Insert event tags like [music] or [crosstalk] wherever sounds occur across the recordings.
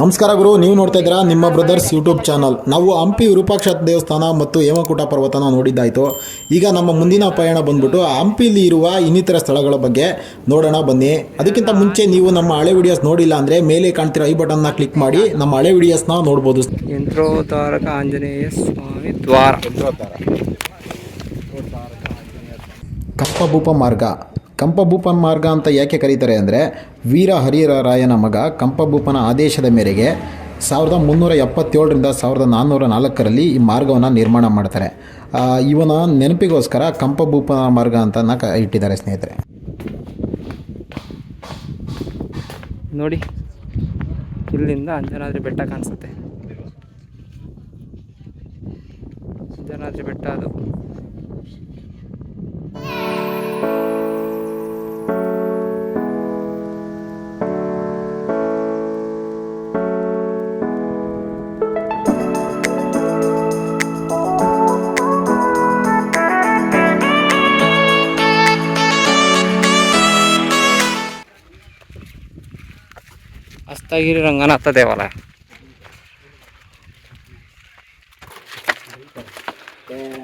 ನಮಸ್ಕಾರ ಗುರು ನೀವು ನೋಡ್ತಾ ಇದ್ದೀರಾ ನಿಮ್ಮ ಬ್ರದರ್ಸ್ ಯೂಟ್ಯೂಬ್ ಚಾನಲ್. ನಾವು ಹಂಪಿ ವಿರೂಪಾಕ್ಷ ದೇವಸ್ಥಾನ ಮತ್ತು ಹೇಮಕೂಟ ಪರ್ವತನ ನೋಡಿದ್ದಾಯಿತು. ಈಗ ನಮ್ಮ ಮುಂದಿನ ಪಯಣ ಬಂದ್ಬಿಟ್ಟು ಹಂಪಿಲಿ ಇರುವ ಇನ್ನಿತರ ಸ್ಥಳಗಳ ಬಗ್ಗೆ ನೋಡೋಣ ಬನ್ನಿ. ಅದಕ್ಕಿಂತ ಮುಂಚೆ ನೀವು ನಮ್ಮ ಹಳೆ ವಿಡಿಯೋಸ್ ನೋಡಿಲ್ಲ ಅಂದರೆ ಮೇಲೆ ಕಾಣ್ತಿರೋ ಐ ಬಟನ್ನ ಕ್ಲಿಕ್ ಮಾಡಿ. ನಮ್ಮ ಹಳೆ ವಿಡಿಯೋಸ್ನ ನೋಡ್ಬೋದು. ಯಂತ್ರೋದ್ವಾರಕ ಆಂಜನೇಯ ಸ್ವಾಮಿ ದ್ವಾರ. ಕಂಪಭೂಪ ಮಾರ್ಗ. ಕಂಪಭೂಪ ಮಾರ್ಗ ಅಂತ ಯಾಕೆ ಕರೀತಾರೆ ಅಂದರೆ ವೀರ ಹರಿಹರರಾಯನ ಮಗ ಕಂಪಭೂಪನ ಆದೇಶದ ಮೇರೆಗೆ ಸಾವಿರದ ಮುನ್ನೂರ ಎಪ್ಪತ್ತೇಳರಿಂದ ಸಾವಿರದ ನಾನ್ನೂರ ನಾಲ್ಕರಲ್ಲಿ ಈ ಮಾರ್ಗವನ್ನು ನಿರ್ಮಾಣ ಮಾಡ್ತಾರೆ. ಇವನ ನೆನಪಿಗೋಸ್ಕರ ಕಂಪಭೂಪನ ಮಾರ್ಗ ಅಂತ ಕ ಇಟ್ಟಿದ್ದಾರೆ ಸ್ನೇಹಿತರೆ. ನೋಡಿ, ಇಲ್ಲಿಂದ ಅಂಜನಾದ್ರಿ ಬೆಟ್ಟ ಕಾಣಿಸುತ್ತೆ. ಅಂಜನಾದ್ರಿ ಬೆಟ್ಟ ಅದು. ಹಸ್ತಗಿರಿ ರಂಗನಾಥ ದೇವಾಲಯ.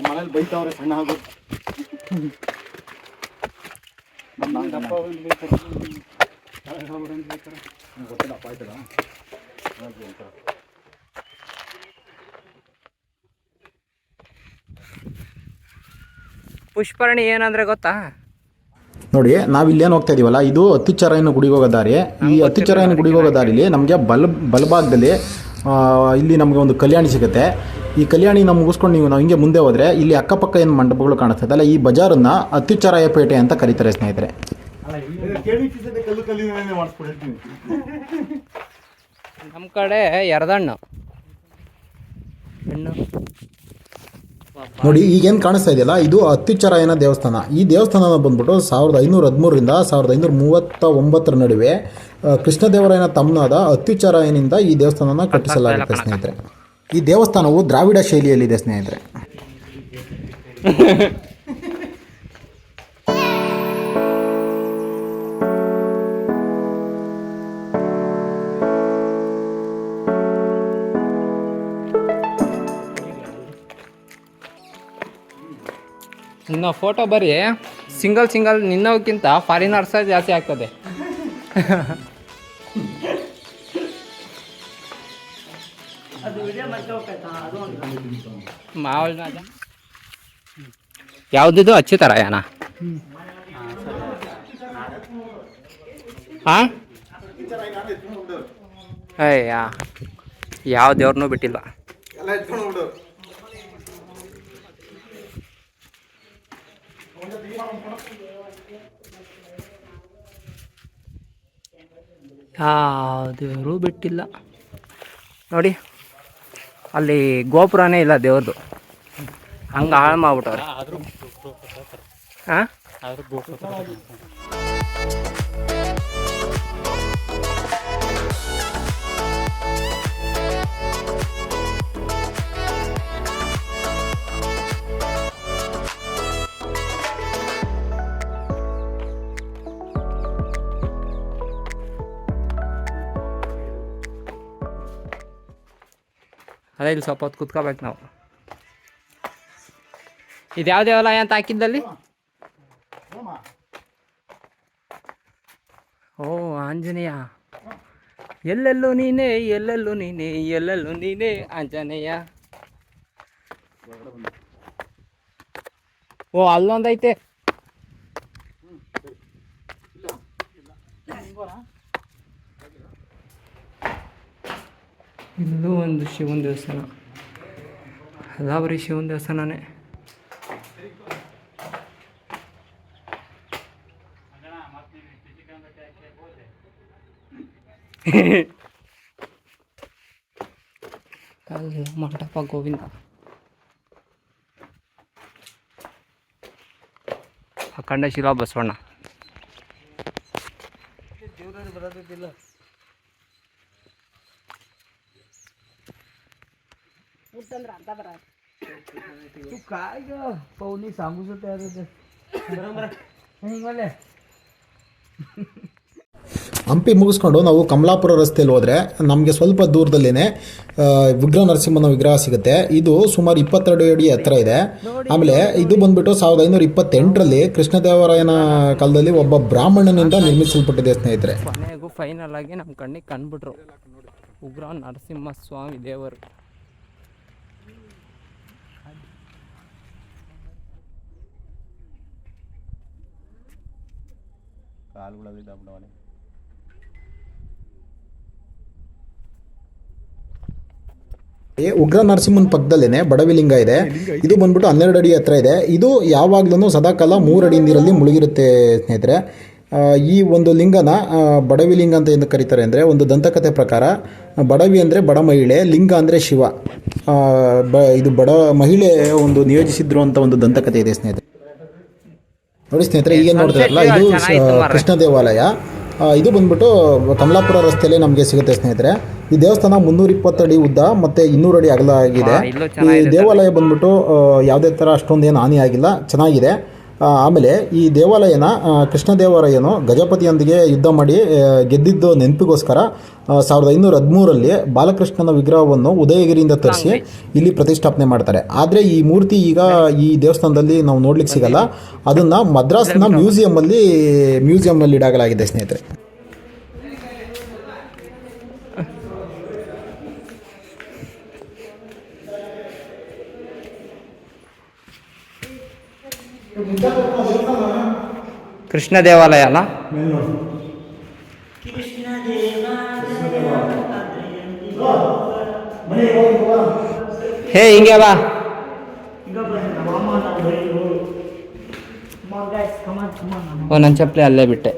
ಮನೇಲಿ ಬೈತವ್ರೆ ಸಣ್ಣ ಹಾಗೂ. ಪುಷ್ಕರಣಿ ಏನಂದ್ರೆ ಗೊತ್ತಾ? ನೋಡಿ ನಾವು ಏನು ಹೋಗ್ತಾ ಇದೀವಲ್ಲ ಇದು ಅತ್ಯುಚ್ಚರಾಯನ ಗುಡಿಗೆ ಹೋಗೋ ದಾರಿ. ಈ ಅತ್ಯುಚ್ಚರಾಯನ ಗುಡಿಗೆ ಹೋಗೋ ದಾರಿಲಿ ನಮಗೆ ಬಲ ಬಲಭಾಗದಲ್ಲಿ ಇಲ್ಲಿ ನಮಗೆ ಒಂದು ಕಲ್ಯಾಣಿ ಸಿಗುತ್ತೆ. ಈ ಕಲ್ಯಾಣಿ ನಾವು ಮುಗಿಸ್ಕೊಂಡು ನೀವು ನಾವು ಹಿಂಗೆ ಮುಂದೆ ಹೋದರೆ ಇಲ್ಲಿ ಅಕ್ಕಪಕ್ಕ ಏನು ಮಂಟಪಗಳು ಕಾಣಿಸ್ತದಲ್ಲ ಈ ಬಜಾರನ್ನ ಅತ್ಯುಚ್ಚರಾಯ ಪೇಟೆ ಅಂತ ಕರೀತಾರೆ ಸ್ನೇಹಿತರೆ. ನಮ್ಮ ಕಡೆ ಎರ್ದಣ್ಣು. ಹೆಣ್ಣು. ನೋಡಿ, ಈಗೇನು ಕಾಣಿಸ್ತಾ ಇದೆಯಲ್ಲ? ಇದು ಅತ್ಯುಚ್ಚರಾಯನ ದೇವಸ್ಥಾನ. ಈ ದೇವಸ್ಥಾನ ಬಂದ್ಬಿಟ್ಟು ಸಾವಿರದ ಐನೂರ ಹದಿಮೂರರಿಂದ ಸಾವಿರದ ಐನೂರ ಮೂವತ್ತ ಒಂಬತ್ತರ ನಡುವೆ ಕೃಷ್ಣದೇವರಾಯನ ತಮ್ಮನಾದ ಅತ್ಯುಚ್ಚರಾಯನಿಂದ ಈ ದೇವಸ್ಥಾನನ ಕಟ್ಟಿಸಲಾಗುತ್ತೆ ಸ್ನೇಹಿತರೆ. ಈ ದೇವಸ್ಥಾನವು ದ್ರಾವಿಡ ಶೈಲಿಯಲ್ಲಿದೆ, ಸ್ನೇಹಿತರೆ. [laughs] ಇನ್ನು ಫೋಟೋ ಬರೀ ಸಿಂಗಲ್ ಸಿಂಗಲ್ ನಿನ್ನೋಕ್ಕಿಂತ ಫಾರಿನರ್ಸ ಜಾಸ್ತಿ ಆಗ್ತದೆ. ಮಾವಲ್ನ ಯಾವುದಿದು? ಅಚ್ಯುತರಾಯನ ಹಾಂ ಅಯ್ಯ ಯಾವ ದೇವ್ರನ್ನೂ ಬಿಟ್ಟಿಲ್ಲ. ಯಾವ ದೇವರು ಬಿಟ್ಟಿಲ್ಲ. ನೋಡಿ ಅಲ್ಲಿ ಗೋಪುರನೇ ಇಲ್ಲ ದೇವ್ರದ್ದು ಹಂಗೆ ಹಾಳು ಮಾಡ್ಬಿಟ್ಟವ್ರೆ. ಹಾಂ ಅದೇ ಇಲ್ಲಿ ಸ್ವಲ್ಪ ಹೊತ್ತು ಕುತ್ಕೋಬೇಕು ನಾವು. ಇದು ಯಾವ ದೇವಾಲಯ ಅಂತ ಹಾಕಿದ್ದಲ್ಲಿ? ಓ, ಆಂಜನೇಯ. ಎಲ್ಲೆಲ್ಲೂ ನೀನೇ ಎಲ್ಲೆಲ್ಲೂ ನೀನೇ ಎಲ್ಲೆಲ್ಲೂ ನೀನೇ, ಆಂಜನೇಯ. ಓ, ಅಲ್ಲೊಂದೈತೆ. ಇಲ್ಲೂ ಒಂದು ಶಿವನ ದೇವಸ್ಥಾನ. ಎಲ್ಲ ಬರೀ ಶಿವನ ದೇವಸ್ಥಾನನೇ. ಅಲ್ಲಿ ಮಂಟಪ ಗೋವಿಂದ. ಅಖಂಡ ಶಿಲಾ ಬಸವಣ್ಣ. तू काय ग पाहुणी सांगूच तयार होते बरोबर नाही मला ಹಂಪಿ ಮುಗಿಸ್ಕೊಂಡು ನಾವು ಕಮಲಾಪುರ ರಸ್ತೆಯಲ್ಲಿ ಹೋದರೆ ನಮಗೆ ಸ್ವಲ್ಪ ದೂರದಲ್ಲೇ ವಿಗ್ರಹ ನರಸಿಂಹನ ವಿಗ್ರಹ ಸಿಗುತ್ತೆ ಇದು ಸುಮಾರು ಇಪ್ಪತ್ತೆರಡು ಅಡಿ ಎತ್ತರ ಇದೆ ಆಮೇಲೆ ಇದು ಬಂದ್ಬಿಟ್ಟು ಸಾವಿರದ ಐನೂರ ಇಪ್ಪತ್ತೆಂಟರಲ್ಲಿ ಕೃಷ್ಣದೇವರಾಯನ ಕಾಲದಲ್ಲಿ ಒಬ್ಬ ಬ್ರಾಹ್ಮಣನಿಂದ ನಿರ್ಮಿಸಲ್ಪಟ್ಟಿದೆ ಸ್ನೇಹಿತರೆ ಕೊನೆಗೂ ಫೈನಲ್ ಆಗಿ ನಮ್ಮ ಕಣ್ಣಿಗೆ ಕಂಡ್ಬಿಟ್ರು ಉಗ್ರ ನರಸಿಂಹ ಸ್ವಾಮಿ ದೇವರು ಈ ಉಗ್ರ ನರಸಿಂಹನ ಪಕ್ಕದಲ್ಲೇನೆ ಬಡವಿಲಿಂಗ ಇದೆ. ಇದು. ಬಂದ್ಬಿಟ್ಟು ಹನ್ನೆರಡು ಅಡಿ ಹತ್ರ ಇದೆ. ಇದು ಯಾವಾಗ್ಲೂ ಸದಾಕಾಲ ಮೂರು ಅಡಿ ನೀರಲ್ಲಿ ಮುಳುಗಿರುತ್ತೆ ಸ್ನೇಹಿತರೆ. ಆ, ಈ ಒಂದು ಲಿಂಗನ ಬಡವಿಲಿಂಗ ಅಂತ ಏನು ಕರೀತಾರೆ ಅಂದರೆ ಒಂದು ದಂತಕಥೆ ಪ್ರಕಾರ ಬಡವಿ ಅಂದರೆ ಬಡ ಮಹಿಳೆ ಲಿಂಗ ಅಂದರೆ ಶಿವ. ಆ, ಬ ಇದು ಬಡ ಮಹಿಳೆ ಒಂದು ನಿಯೋಜಿಸಿದ್ರು ಅಂತ ಒಂದು ದಂತಕಥೆ ಇದೆ ಸ್ನೇಹಿತರೆ. ನೋಡಿ ಸ್ನೇಹಿತರೆ ಈಗ ನೋಡ್ತಾರಲ್ಲ ಇದು ಕೃಷ್ಣ ದೇವಾಲಯ. ಇದು ಬಂದ್ಬಿಟ್ಟು ಕಮಲಾಪುರ ರಸ್ತೆಯಲ್ಲಿ ನಮಗೆ ಸಿಗುತ್ತೆ ಸ್ನೇಹಿತರೆ. ಈ ದೇವಸ್ಥಾನ ಮುನ್ನೂರ ಇಪ್ಪತ್ತಡಿ ಉದ್ದ ಮತ್ತೆ ಇನ್ನೂರು ಅಡಿ ಅಗಲ ಆಗಿದೆ ಈ ದೇವಾಲಯ ಬಂದ್ಬಿಟ್ಟು ಯಾವುದೇ ಥರ ಅಷ್ಟೊಂದು ಏನು ಹಾನಿ ಆಗಿಲ್ಲ. ಚೆನ್ನಾಗಿದೆ. ಆಮೇಲೆ ಈ ದೇವಾಲಯನ ಕೃಷ್ಣದೇವರಾಯನು ಗಜಪತಿಯೊಂದಿಗೆ ಯುದ್ಧ ಮಾಡಿ ಗೆದ್ದಿದ್ದು ನೆನಪಿಗೋಸ್ಕರ ಸಾವಿರದ ಐನೂರ ಹದಿಮೂರಲ್ಲಿ ಬಾಲಕೃಷ್ಣನ ವಿಗ್ರಹವನ್ನು ಉದಯಗಿರಿಯಿಂದ ತರಿಸಿ ಇಲ್ಲಿ ಪ್ರತಿಷ್ಠಾಪನೆ ಮಾಡ್ತಾರೆ. ಆದರೆ ಈ ಮೂರ್ತಿ ಈಗ ಈ ದೇವಸ್ಥಾನದಲ್ಲಿ ನಾವು ನೋಡ್ಲಿಕ್ಕೆ ಸಿಗಲ್ಲ. ಅದನ್ನು ಮದ್ರಾಸ್ನ ಮ್ಯೂಸಿಯಮಲ್ಲಿ ಮ್ಯೂಸಿಯಮಲ್ಲಿ ಇಡಾಗಲಾಗಿದೆ ಸ್ನೇಹಿತರೆ. ಕೃಷ್ಣ ದೇವಾಲಯ ಅಲ್ಲ ಹೇ ಹಿಂಗೆ ಬಾ. ಓ ನನ್ನ ಚಪ್ಪಲಿ ಅಲ್ಲೇ ಬಿಟ್ಟೆ.